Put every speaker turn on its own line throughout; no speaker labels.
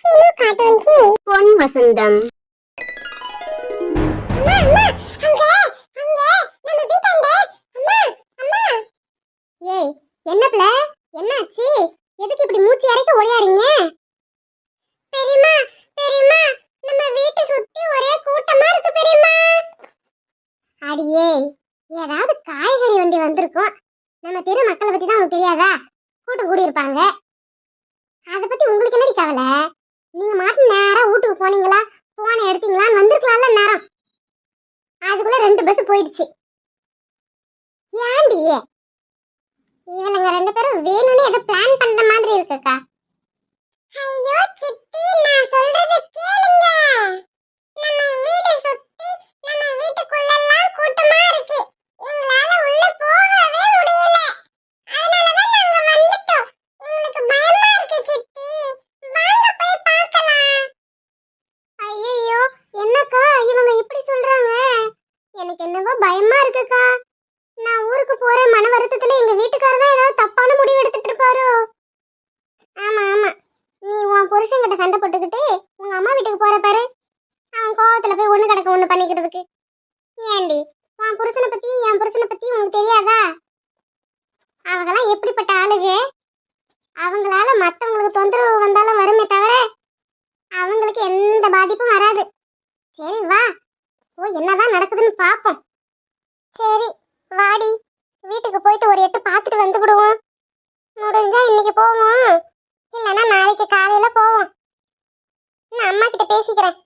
சினு கார்ட்டூன்ஸின் பொன் வசந்தம். ஏய் என்ன பிள்ள? என்னாச்சு? எதுக்கு இப்படி மூச்சு அடைக்க ஓடியாரீங்க பெரியம்மா பெரியம்மா நம்ம வீட்டை சுத்தி ஒரே கூட்டமா இருக்கு பெரியம்மா. அடியே ஏதாவது காய்கறி வண்டி வந்திருக்கும். நம்ம தெரு மக்களை பத்தி தான் உங்களுக்கு தெரியாதா? கூட்டம் கூடி இருப்பாங்க அதை பத்தி உங்களுக்கு என்னடி கவலை? நீங்க மாட்டு நேரா வீட்டுக்கு போனீங்களா? போனை எடுத்தீங்களான்னு வந்திருக்கலாம்ல நேரம் அதுக்குள்ள ரெண்டு பஸ் போயிடுச்சு. ஏண்டி இவளுங்க ரெண்டு பேரும் வேணும்னு ஏதோ பிளான் பண்ற மாதிரி இருக்குக்கா ஐயோ சித்தி நான் சொல்றத கேளுங்க நம்ம வீட சுத்தி நம்ம வீட்டுக்குள்ள எல்லாம் கூட்டமா இருக்கு எங்களால உள்ள போகவே முடியல அதனால தான் நாங்க வந்துட்டோம் எங்களுக்கு பயமா இருக்கு சித்தி வாங்க போய் பார்க்கலாம் ஐயோ என்னக்கா இவங்க இப்படி சொல்றாங்க எனக்கு என்னவோ பயமா இருக்குக்கா நான் ஊருக்கு போற மன வருத்தத்துல எங்க வீட்டுக்காரர் தான் ஏதாவது தப்பான முடிவு எடுத்துட்டு இருப்பாரோ ஆமா ஆமா நீ உன் சண்டை போட்டுக்கிட்டு உங்க அம்மா வீட்டுக்கு போற பாரு. அவன் கோவத்துல போய் ஒண்ணு கிடக்க ஒண்ணு பண்ணிக்கிறதுக்கு. ஏண்டி உன் புருஷனை பத்தி என் புருஷனை பத்தி உனக்கு தெரியாதா? அவங்கெல்லாம் எப்படிப்பட்ட ஆளுக அவங்களால மத்தவங்களுக்கு தொந்தரவு வந்தாலும் வருமே தவிர அவங்களுக்கு எந்த பாதிப்பும் வராது. சரி வா. ஓ என்னதான் நடக்குதுன்னு பாப்போம். சரி வாடி. வீட்டுக்கு போயிட்டு ஒரு எட்டு பார்த்துட்டு வந்து விடுவோம். முடிஞ்சா இன்னைக்கு போவோம். இல்லைன்னா நாளைக்கு காலையில போவோம். நான் அம்மா கிட்ட பேசிக்கிறேன்.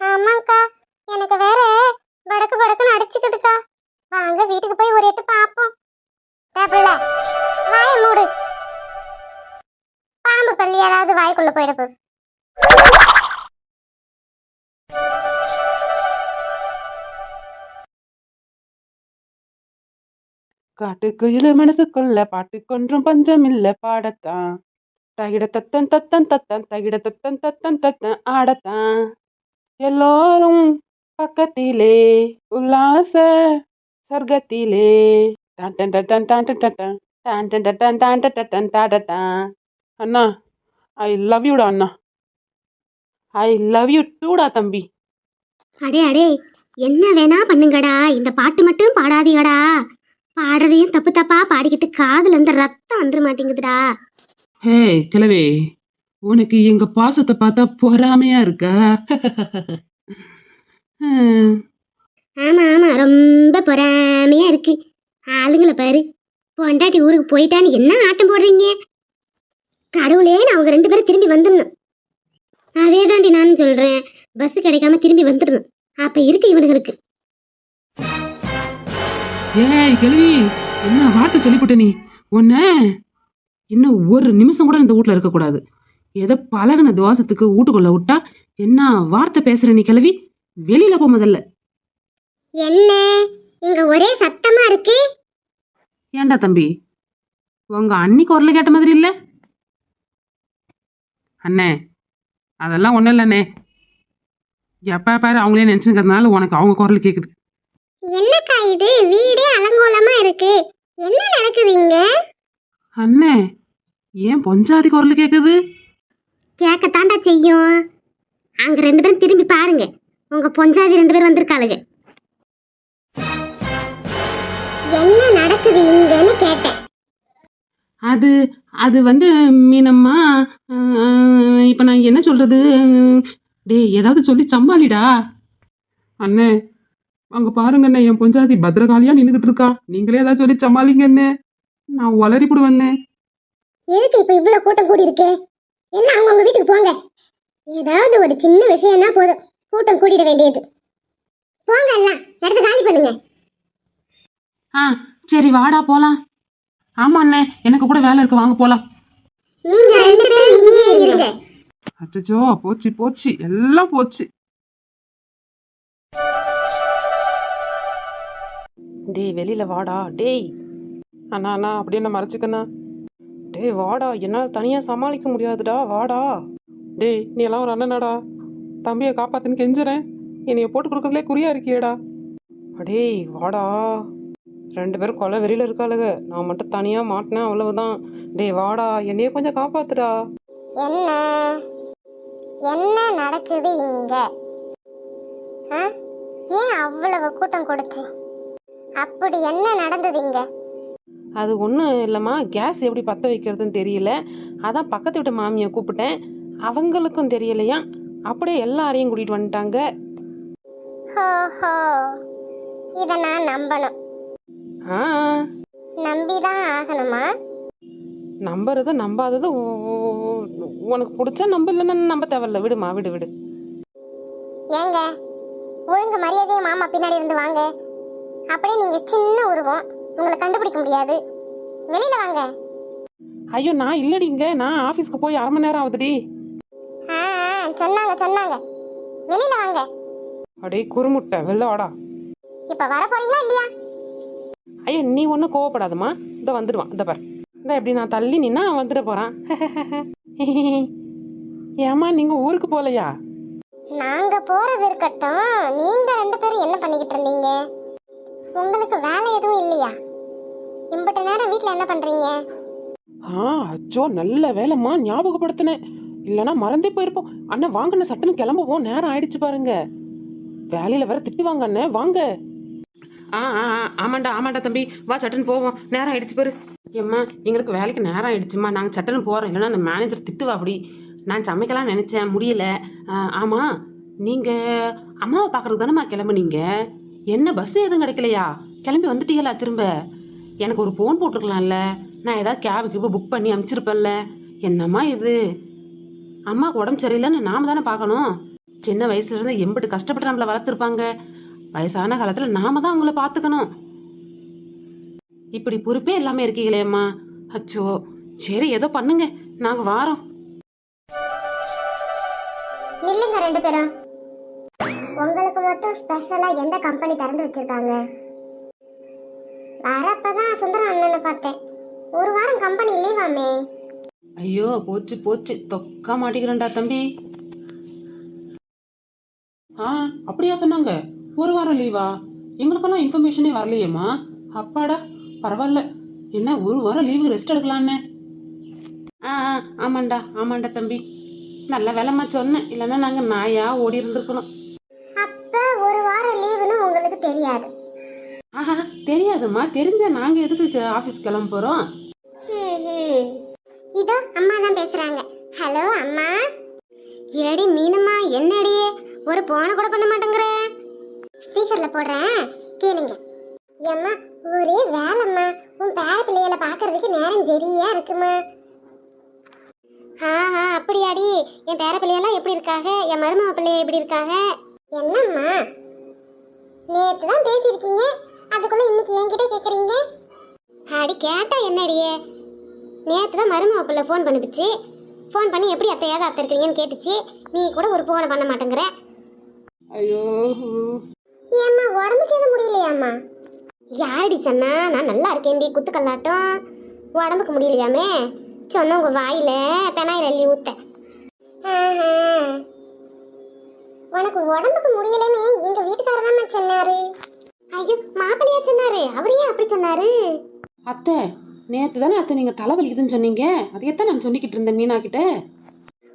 ஆமாங்கக்கா எனக்கு வேற படக்கு படக்குன்னு அடிச்சுக்குதுக்கா. வாங்க வீட்டுக்கு போய் ஒரு எட்டு பார்ப்போம் தேப்பில்ல வாய மூடு. பாம்பு பள்ளி ஏதாவது வாய்க்குள்ள போயிட போகுது
காட்டுக்குயில மனசுக்குள்ள பாட்டுக்கொன்றும் பஞ்சம் இல்ல பாடத்தான் தகிட தத்தன் தத்தன் தத்தன் தகிட தத்தன் தத்தன் தத்தன் ஆடத்தான் எல்லோரும் பக்கத்திலே உல்லாச சொர்க்கத்திலே டான் டன் டன் டான் டன் டன் டான் டன் டன் டான் டன் டன் டாடட்டான். அண்ணா ஐ லவ் யூடா அண்ணா ஐ லவ் யூ டூடா தம்பி
அடே அடே என்ன வேணா பண்ணுங்கடா இந்த பாட்டு மட்டும் பாடாதீங்கடா பாடுறதையும் தப்பு தப்பா பாடிக்கிட்டு காதுல இருந்து ரத்தம் வந்துட மாட்டேங்குதுடா
ஹே கிழவே உனக்கு எங்க பாசத்தை பார்த்தா பொறாமையா இருக்கா?
ஆமா ஆமா ரொம்ப பொறாமையா இருக்கு. ஆளுங்களை பாரு பொண்டாட்டி ஊருக்கு போயிட்டான்னு என்ன ஆட்டம் போடுறீங்க? கடவுளே நான் அவங்க ரெண்டு பேரும் திரும்பி வந்துடணும். அதே தாண்டி நானும் சொல்றேன் பஸ் கிடைக்காம திரும்பி வந்துடணும். அப்ப இருக்கு இவனுங்களுக்கு.
ஏய் கிழவி என்ன வார்த்தை சொல்லிவிட்ட நீ? உன்ன இன்னும் ஒரு நிமிஷம் கூட இந்த வீட்ல இருக்கக்கூடாது. ஏதோ பழகுன துவாசத்துக்கு வீட்டுக்குள்ள விட்டா என்ன வார்த்தை பேசுற நீ கிழவி? வெளியில போ முதல்ல.
என்ன? இங்க ஒரே சத்தமா இருக்கு?
ஏன்டா தம்பி? உங்க அண்ணி குரல் கேட்ட மாதிரி இல்ல? அண்ணே அதெல்லாம் ஒண்ணும் இல்லண்ணே. எப்ப பாரு அவங்களே நினைச்சுக்கிறதுனால உனக்கு அவங்க குரல் கேக்குது.
என்னக்கா இது? வீடே அலங்கோலமா இருக்கு. என்ன நடக்குது இங்க?
அண்ணே ஏன் பொஞ்சாதி குரல் கேக்குது?
கேட்கத்தாண்டா செய்யும். அங்க ரெண்டு பேரும் திரும்பி பாருங்க. உங்க பொஞ்சாதி ரெண்டு பேரும் வந்திருக்காளுங்க. என்ன நடக்குது இங்கன்னு கேட்டேன்.
அது அது வந்து மீனம்மா அஹ், இப்ப நான் என்ன சொல்றது? டேய் ஏதாவது சொல்லி சமாளிடா. அண்ணே அங்க பாருங்க அண்ணே என் பொஞ்சாதி பத்திரகாளியா நின்னுகிட்டு இருக்கா. நீங்களே ஏதாவது சொல்லி சமாளிங்க அண்ணே. நான் உளறி போடுவேண்ணே
எதுக்கு இப்ப இவ்வளவு கூட்டம் கூடி இருக்கு எல்லாம் அவங்க வீட்டுக்கு போங்க. ஏதாவது ஒரு சின்ன விஷயம்னா போதும். கூட்டம் கூடிட வேண்டியது. போங்க எல்லாம். இடத்த காலி பண்ணுங்க.
ஆ சரி வாடா போலாம். ஆமா அண்ணே எனக்கு கூட வேலை இருக்கு. வாங்க போலாம்.
நீங்க ரெண்டு பேரும் இங்கேயே இருங்க.
அச்சச்சோ போச்சு போச்சு. எல்லாம் போச்சு. டேய் வெளியில வாடா. டேய். அண்ணா அண்ணா அப்படியே என்ன மறைச்சிக்கண்ணா? டேய் வாடா. என்னால் தனியாக சமாளிக்க முடியாதுடா. வாடா. டேய் நீ எல்லாம் ஒரு அண்ணனாடா. தம்பியை காப்பாத்துன்னு கெஞ்சுறேன். என்னைய போட்டு கொடுக்கறதுலே குறியா இருக்கியேடா. அடே வாடா. ரெண்டு பேரும் கொலை வெளியில இருக்காளுங்க நான் மட்டும் தனியாக மாட்டினேன் அவ்வளவுதான். டேய் வாடா. என்னைய கொஞ்சம் காப்பாத்துடா.
என்ன? என்ன நடக்குது இங்க? ஆ? ஏன் அவ்வளவு கூட்டம் கொடுத்து? அப்படி என்ன நடந்தது இங்க?
அது ஒன்றும் இல்லைம்மா. கேஸ் எப்படி பற்ற வைக்கிறதுன்னு தெரியல. அதான் பக்கத்து வீட்டு மாமியை கூப்பிட்டேன். அவங்களுக்கும் தெரியலையா? அப்படியே எல்லாரையும் கூட்டிகிட்டு வந்துட்டாங்க.
ஹோ ஹோ. இத நான் நம்பணும்.
ஆ.
நம்பிதான் ஆகணுமா?
நம்புறது நம்பாதது உனக்கு பிடிச்சா நம்ப இல்லைன்னா நம்ப தேவையில்ல. விடுமா விடு விடு.
ஏங்க? ஒழுங்கு மரியாதையை மாமா பின்னாடி இருந்து வாங்க. அப்படியே நீங்க சின்ன உருவம். உங்களை கண்டுபிடிக்க முடியாது. வெளியில வாங்க.
ஐயோ நான் இல்லடிங்க நான் ஆஃபீஸ்க்கு போய் அரை மணி நேரம் ஆகுதுடி.
ஆ ஆ, சொன்னாங்க சொன்னாங்க. வெளியில வாங்க.
அப்படியே குறுமுட்டை வெளில வாடா.
இப்ப வர போறீங்களா இல்லையா?
ஐயோ நீ ஒன்றும் கோவப்படாதம்மா. இந்த வந்துடுவான். இந்த பார். இந்த எப்படி நான் தள்ளி நின்னா அவன் வந்துட போகிறான் ஏம்மா நீங்கள் ஊருக்கு போகலையா?
நாங்க போறது இருக்கட்டும். நீங்க ரெண்டு பேரும் என்ன பண்ணிக்கிட்டு இருந்தீங்க? உங்களுக்கு வேலை எதுவும் இல்லையா? இம்பட்ட நேரம் வீட்ல என்ன பண்றீங்க?
ஆ அச்சோ நல்ல வேலைம்மா ஞாபகப்படுத்தினேன். இல்லைனா மறந்தே போயிருப்போம். அண்ணன் வாங்கண்ணே சட்டுன்னு கிளம்புவோம். நேரம் ஆயிடுச்சு பாருங்க. வேலையில் வேற திட்டுவாங்க அண்ணே. வாங்க. ஆ ஆ ஆ, ஆமாண்டா ஆமாண்டா தம்பி. வா சட்டுன்னு போவோம். நேரம் ஆயிடுச்சு பாரு. ஏம்மா எங்களுக்கு வேலைக்கு நேரம் ஆயிடுச்சுமா. நாங்கள் சட்டுன்னு போகிறோம் இல்லைன்னா அந்த மேனேஜர் திட்டுவா அப்படி நான் சமைக்கலாம் நினச்சேன். முடியல. ஆ, ஆமா. நீங்கள் அம்மாவை பார்க்கறதுக்கு தானேம்மா கிளம்புனீங்க? என்ன பஸ் எதுவும் கிடைக்கலையா? கிளம்பி வந்துட்டீங்களா திரும்ப? எனக்கு ஒரு ஃபோன் போட்டிருக்கலாம்ல. நான் ஏதாவது கேபு கியூபு புக் பண்ணி அனுப்பிச்சிருப்பேன்ல என்னம்மா இது? அம்மாவுக்கு உடம்பு சரியில்லைன்னு நாம தானே பார்க்கணும். சின்ன வயசுல இருந்து எம்பிட்டு கஷ்டப்பட்டு நம்மளை வளர்த்துருப்பாங்க. வயசான காலத்தில் நாம தான் அவங்கள பார்த்துக்கணும். இப்படி பொறுப்பே இல்லாம இருக்கீங்களேம்மா அச்சோ சரி ஏதோ பண்ணுங்க. நாங்க வாரோம்.
நில்லுங்க ரெண்டு பேரும். உங்களுக்கு மட்டும் ஸ்பெஷலா எந்த கம்பெனி திறந்து வச்சிருக்காங்க? வரப்பதான் சுந்தரம் அண்ணனை பார்த்தேன். ஒரு வாரம் கம்பெனி லீவாமே
ஐயோ போச்சு போச்சு. தொக்கா மாட்டிக்கிறேன்டா தம்பி. ஆ அப்படியா சொன்னாங்க. ஒரு வாரம் லீவா எங்களுக்கெல்லாம் இன்ஃபர்மேஷனே வரலையேம்மா? அப்பாடா பரவாயில்ல. என்ன ஒரு வாரம் லீவு ரெஸ்ட் எடுக்கலான்னு ஆ ஆ, ஆமாண்டா ஆமாண்டா தம்பி. நல்ல வேலைம்மா சொன்னேன். இல்லைன்னா நாங்கள் நாயா ஓடி இருந்திருக்கணும். தெரியாதும்மா. தெரிஞ்ச நாங்க எதுக்கு ஆபீஸ் கிளம்ப போகிறோம்
இதோ அம்மா தான் பேசுறாங்க. ஹலோ அம்மா. ஏடி மீனம்மா என்னடி? ஒரு போன கூட பண்ண மாட்டேங்கிற. ஸ்பீக்கர்ல போடுறேன். கேளுங்க. ஏம்மா ஒரே வேலைம்மா. உன் பேர பிள்ளைகளை பார்க்கறதுக்கு நேரம் சரியா இருக்குமா? ஆஹா அப்படியாடி. என் பேர பிள்ளையெல்லாம் எப்படி இருக்காங்க? என் மருமக பிள்ளைய எப்படி இருக்காங்க? என்னம்மா? நேற்று தான் பேசியிருக்கீங்க. அதுக்குள்ள இன்னைக்கு என்கிட்ட கேக்குறீங்க? அடி கேட்டா என்னடியே நேற்று தான் மருமக பிள்ளை ஃபோன் பண்ணிப்பிச்சு ஃபோன் பண்ணி எப்படி அத்தையாக அத்தை இருக்கீங்கன்னு கேட்டுச்சு. நீ கூட ஒரு ஃபோனை பண்ண மாட்டேங்கிற.
ஐயோ.
ஏம்மா உடம்புக்கு எதுவும் முடியலையாம்மா? யாரடி சொன்னா? நான் நல்லா இருக்கேன்டி குத்துக்கல்லாட்டம். உடம்புக்கு முடியலையாமே? சொன்ன உங்க வாயில பெனாயில் அள்ளி ஊத்த. உனக்கு உடம்புக்கு முடியலன்னு எங்க வீட்டுக்காரர் தான் சொன்னாரு. அவர் ஏன் அப்படி சொன்னாரு.
அத்தை நேற்று தானே அத்தை நீங்கள் தலைவலிக்குதுன்னு சொன்னீங்க. அதையத்தான் நான் சொல்லிக்கிட்டு இருந்தேன் மீனா கிட்ட?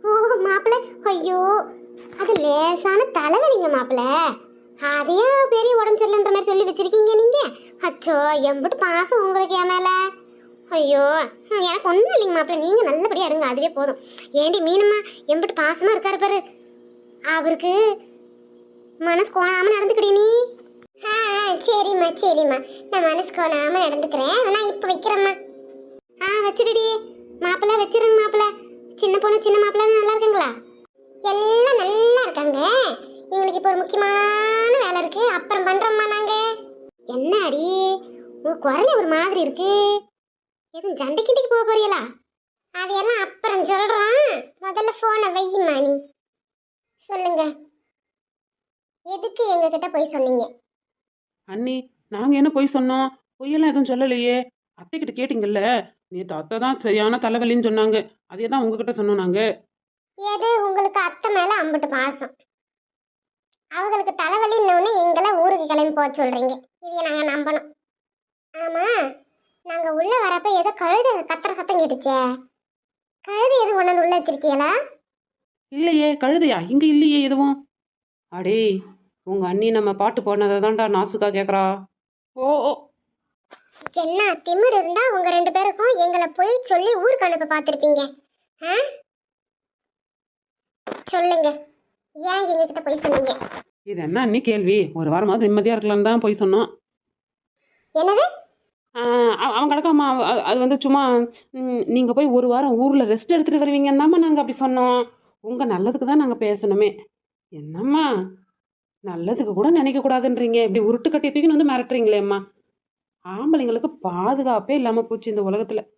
ஓ மாப்பிள்ள ஐயோ. அது லேசான தலைவலிங்க மாப்பிள்ள அதையே பெரிய உடம்பு சரியில்லைன்ற மாதிரி சொல்லி வச்சிருக்கீங்க நீங்க. அச்சோ எம்பிட்டு பாசம் உங்களுக்கு என் மேல. ஐயோ எனக்கு ஒன்றும் இல்லைங்க மாப்பிள்ள நீங்க நல்லபடியா இருங்க அதுவே போதும். ஏண்டி மீனம்மா எம்பிட்டு பாசமா இருக்காரு பாரு. அவருக்கு மனசு கோணாம நடந்துக்கிடி நீ. சரிம்மா சரிம்மா. நான் மனசு கோணாம நடந்துக்கிறேன். நான் இப்போ வைக்கிறேம்மா. ஆ வச்சிருடி. மாப்பிள்ள வச்சிருங்க மாப்பிள்ள. சின்ன பொண்ணு சின்ன மாப்பிள்ள நல்லா இருக்குங்களா? எல்லாம் நல்லா இருக்காங்க. எங்களுக்கு இப்போ ஒரு முக்கியமான வேலை இருக்கு. அப்புறம் பண்றோம்மா நாங்க. என்ன அடி உன் குரலே ஒரு மாதிரி இருக்கு. எதுவும் சண்டை கிண்டிக்கு போக போறீங்களா? அதையெல்லாம் அப்புறம் சொல்றோம் முதல்ல போனை வையுமா நீ. சொல்லுங்க. எதுக்கு எங்ககிட்ட போய் சொன்னீங்க?
அண்ணி நாங்கள் என்ன பொய் சொன்னோம்? பொய்யெல்லாம் எதுவும் சொல்லலையே. அத்தைக்கிட்ட கேட்டிங்கல்ல? நேற்று அத்தை தான் சரியான தலைவலின்னு சொன்னாங்க. அதே தான் உங்ககிட்ட சொன்னோம் நாங்கள்
எது? உங்களுக்கு அத்தை மேல அம்பிட்டு பாசம். அவங்களுக்கு தலைவலின்னு எங்களை ஊருக்கு கிளம்பி போக சொல்றீங்க. இதைய நாங்க நம்பணும். ஆமா நாங்க உள்ள வரப்ப ஏதோ கழுத கத்துற சத்தம் கேட்டுச்சே. கழுது எது கொண்டாந்து உள்ள வச்சிருக்கீங்களா?
இல்லையே கழுதையா? இங்கே இல்லையே எதுவும். அடே உங்கள் அண்ணி நம்ம பாட்டு போனதை தான்டா நாசுக்கா கேட்குறா ஓ ஓ.
என்ன திமிர் இருந்தா உங்க ரெண்டு பேருக்கும் எங்களை போய் சொல்லி ஊருக்கு அனுப்ப பார்த்திருப்பீங்க. ஆ? சொல்லுங்க. ஏன் எங்ககிட்ட போய் சொன்னீங்க?
இது என்ன அண்ணி கேள்வி? ஒரு வாரமாவது நிம்மதியாக இருக்கலான்னு தான் போய் சொன்னோம்.
என்னது?
அவன் கிடக்காமா அது- அது வந்து சும்மா நீங்கள் போய் ஒரு வாரம் ஊரில் ரெஸ்ட் எடுத்துகிட்டு வருவீங்கன்னு தாம்மா நாங்கள் அப்படி சொன்னோம். உங்கள் நல்லதுக்கு தான் நாங்கள் பேசணுமே. என்னம்மா? நல்லதுக்கு கூட நினைக்கக்கூடாதுன்றீங்க இப்படி உருட்டு கட்டி தூக்கின்னு வந்து மிரட்டுறீங்களேம்மா ஆம்பளைங்களுக்கு பாதுகாப்பே இல்லாமல் போச்சு இந்த உலகத்தில்.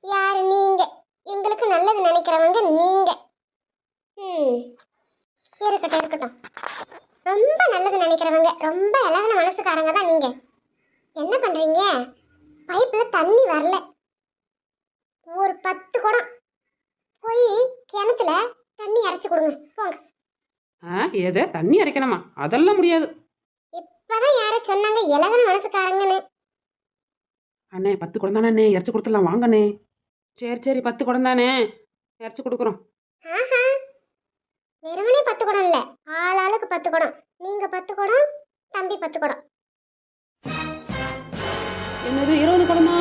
யாரு? நீங்க. எங்களுக்கு நல்லது நினைக்கிறவங்க நீங்க. ம். இருக்கட்டும் இருக்கட்டும். ரொம்ப நல்லது நினைக்கிறவங்க ரொம்ப இலகின மனசுக்காரங்க தான் நீங்க. என்ன பண்றீங்க? பைப்ல தண்ணி வரல. ஒரு பத்து குடம். போய் கிணத்துல தண்ணி இறைச்சி கொடுங்க. போங்க.
ஆ எதை? தண்ணி அரைக்கணுமா? அதெல்லாம் முடியாது.
இப்பதான் யாரோ சொன்னாங்க இலகன மனசுக்காரங்கன்னு.
அண்ணே பத்து குடம் தானே இறச்சி கொடுத்துடலாம் வாங்கண்ணே. சரி சரி பத்து குடம் தானே? இறச்சி கொடுக்குறோம்.
வெறுமனே பத்து குடம் இல்ல. ஆளாளுக்கு பத்து குடம். நீங்க பத்து குடம் தம்பி பத்து குடம். என்னது இருபது குடம்?